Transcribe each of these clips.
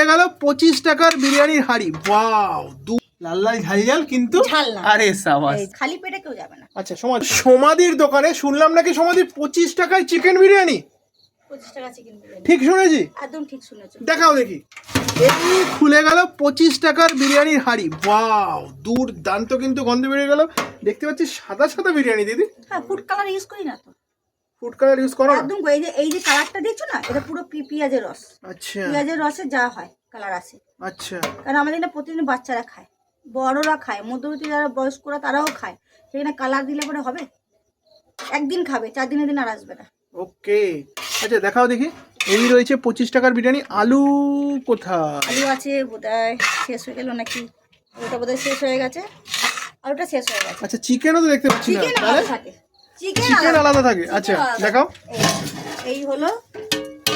খুলে গেল পঁচিশ টাকার বিরিয়ানির হাড়ি। ওয়াও দু লাল লাল ঝাল ঝাল কিন্তু ঝাল না। আরে সাবাস। খালি পেটে কেউ যাবে না। আচ্ছা সমাধি। সমাধির দোকানে শুনলাম নাকি সমাধির পঁচিশ টাকায় চিকেন বিরিয়ানি? পঁচিশ টাকা চিকেন বিরিয়ানি। ঠিক শুনেছি। একদম ঠিক শুনেছো। দেখাও দেখি। এই খুলে গেল পঁচিশ টাকার বিরিয়ানির হাড়ি। ওয়াও দুর্দান্ত কিন্তু গন্ধ বেরিয়ে গেল। দেখতে পাচ্ছি সাদা সাদা বিরিয়ানি দিদি। হ্যাঁ ফুড কালার ইউজ করি না তো। ফুড কালার ইউজ করো একদম এই যে এই যে কালারটা দেখছ না এটা পুরো পেঁয়াজের রস। আচ্ছা। পেঁয়াজের রসে যা হয় কালার আসে আচ্ছা। কারণ আমাদের এখানে প্রতিদিন বাচ্চারা খায় বড়রা খায় মধ্যবর্তী যারা বয়স্করা তারাও খায়। সেখানে কালার দিলে পরে হবে? একদিন খাবে চার দিনের দিন আর আসবে না। ওকে। আচ্ছা দেখাও দেখি। এই রয়েছে পঁচিশ টাকার বিরিয়ানি আলু কোথায়? আলু আছে বোধহয় শেষ হয়ে গেল নাকি? ওটা বোধহয় শেষ হয়ে গেছে। আলুটা শেষ হয়ে গেছে। আচ্ছা চিকেনও তো দেখতে পাচ্ছি না। চিকেন আলাদা থাকে। আচ্ছা দেখাও। এই হলো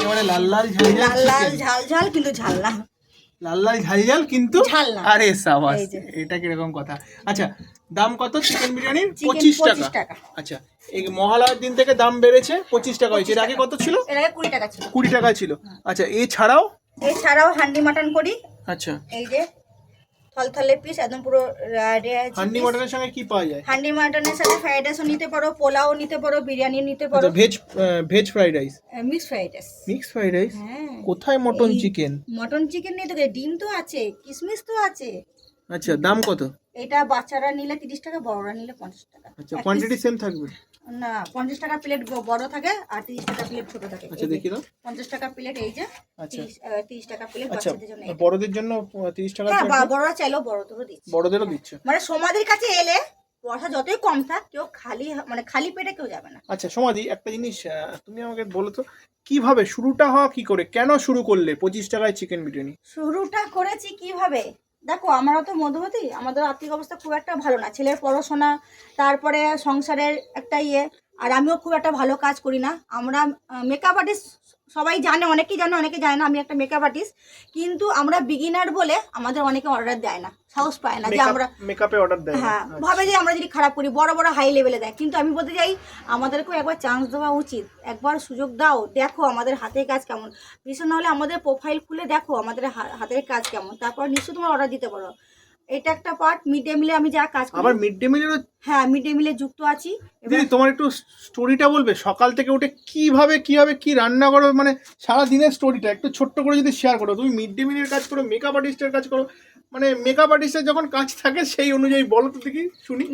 এবারে লাল লাল ঝাল ঝাল লাল লাল ঝাল ঝাল কিন্তু ঝাল না। লাল লাল ঝাল ঝাল কিন্তু আরে সাবাস। এটা কীরকম কথা? আচ্ছা দাম কত চিকেন বিরিয়ানির? পঁচিশ টাকা। আচ্ছা এই মহালয়ার দিন থেকে দাম বেড়েছে পঁচিশ টাকা হয়েছে। এর আগে কত ছিল? এর আগে কুড়ি টাকা ছিল। কুড়ি টাকা ছিল। আচ্ছা এছাড়াও? এছাড়াও হান্ডি মাটন করি। আচ্ছা। এই যে থলথলে পিস একদম পুরো হান্ডি মটনের সঙ্গে কি পাওয়া যায়? হান্ডি মাটনের সাথে ফ্রাইড রাইসও নিতে পারো পোলাও নিতে পারো বিরিয়ানি নিতে পারো। আচ্ছা veg veg fried rice mix fried rice mix fried rice কোথায় মটন চিকেন মটন চিকেন নিয়ে তো ডিম তো আছে কিশমিশ তো আছে। আচ্ছা দাম কত? এটা বাচ্চারা নিলে তিরিশ টাকা বড়রা নিলে পঞ্চাশ টাকা। আচ্ছা কোয়ান্টিটি সেম থাকবে? না পঞ্চাশ টাকা প্লেট বড় থাকে আর তিরিশ টাকা প্লেট ছোট থাকে। আচ্ছা দেখি দাও। পঞ্চাশ টাকা প্লেট এই যে আচ্ছা। তিরিশ টাকা প্লেট আচ্ছা বাচ্চাদের জন্য বড়দের জন্য তিরিশ টাকা হ্যাঁ। বড়রা চাইলেও বড় তোরও দিচ্ছে। বড়দেরও দিচ্ছ। মানে সমাধির কাছে এলে পয়সা যতই কম থাক কেউ খালি মানে খালি পেটে কেউ যাবে না। আচ্ছা সমাধি একটা জিনিস তুমি আমাকে বলো তো কীভাবে শুরুটা হওয়া কি করে কেন শুরু করলে পঁচিশ টাকায় চিকেন বিরিয়ানি? শুরুটা করেছি কীভাবে? দেখো আমারও তো মধুমতি আমাদের আর্থিক অবস্থা খুব একটা ভালো না। ছেলের পড়াশোনা, তারপরে সংসারের একটা ইয়ে। আর আমিও খুব একটা ভালো কাজ করি না। আমরা মেকআপ আর্টিস্ট সবাই জানে অনেকেই জানে অনেকে জানে না আমি একটা মেকআপ আর্টিস্ট কিন্তু আমরা বিগিনার বলে আমাদের অনেকে অর্ডার দেয় না সাহস পায় না যে আমরা মেকআপে অর্ডার দেয় হ্যাঁ আচ্ছা। ভাবে যে আমরা যদি খারাপ করি বড় বড় হাই লেভেলে দেয়। কিন্তু আমি বলতে চাই আমাদেরকেও একবার চান্স দেওয়া উচিত। একবার সুযোগ দাও দেখো আমাদের হাতের কাজ কেমন। বিশেষ নাহলে আমাদের প্রোফাইল খুলে দেখো আমাদের হাতের কাজ কেমন। তারপর নিশ্চয়ই তোমার অর্ডার দিতে পারো। এটা একটা পার্ট মিড ডে মিলে আমি যা কাজ করি আবার মিড ডে মিলেরও হ্যাঁ মিড ডে মিলে যুক্ত আছি। দিদি তোমার একটু স্টোরিটা বলবে? সকাল থেকে উঠে কীভাবে কীভাবে কি রান্না করো? মানে সারা দিনের স্টোরিটা একটু ছোট্ট করে যদি শেয়ার করো। তুমি মিড ডে মিলের কাজ করো মেকআপ আর্টিস্টের কাজ করো। মানে মেকআপ আর্টিস্টের যখন কাজ থাকে সেই অনুযায়ী বলো তো দেখি শুনি।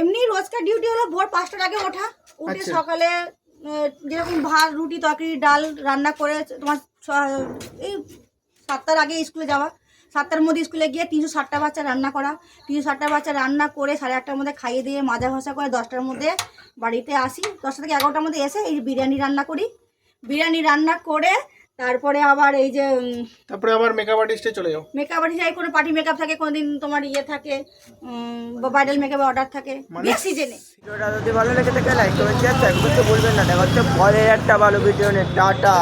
এমনি রোজকার ডিউটি হলো ভোর পাঁচটার আগে ওঠা। উঠে আচ্ছা। সকালে যেরকম ভাত রুটি তরকারি ডাল রান্না করে তোমার এই সাতটার আগে স্কুলে যাওয়া। সাতটার মধ্যে স্কুলে গিয়ে তিনশো ষাটটা বাচ্চা রান্না করা। তিনশো ষাটটা বাচ্চা রান্না করে সাড়ে আটটার মধ্যে খাইয়ে দিয়ে মাজা ভাসা করে দশটার মধ্যে বাড়িতে আসি। দশটা থেকে এগারোটার মধ্যে এসে এই বিরিয়ানি রান্না করি। বিরিয়ানি রান্না করে তারপরে আবার এই যে তারপরে আবার মেকআপ আর্টিস্টে চলে যাও? মেকআপ আর্টিস্ট যাই কোনো পার্টি মেকআপ থাকে কোনোদিন তোমার ইয়ে থাকে ব্রাইডাল মেকআপ অর্ডার থাকে? বিগ সিজনে ভিডিওটা যদি ভালো লেগে থাকে লাইক কমেন্ট শেয়ার সাবস্ক্রাইব করতে ভুলবেন না। দেখা হচ্ছে পরের একটা ভালো ভিডিও নিয়ে। টাটা।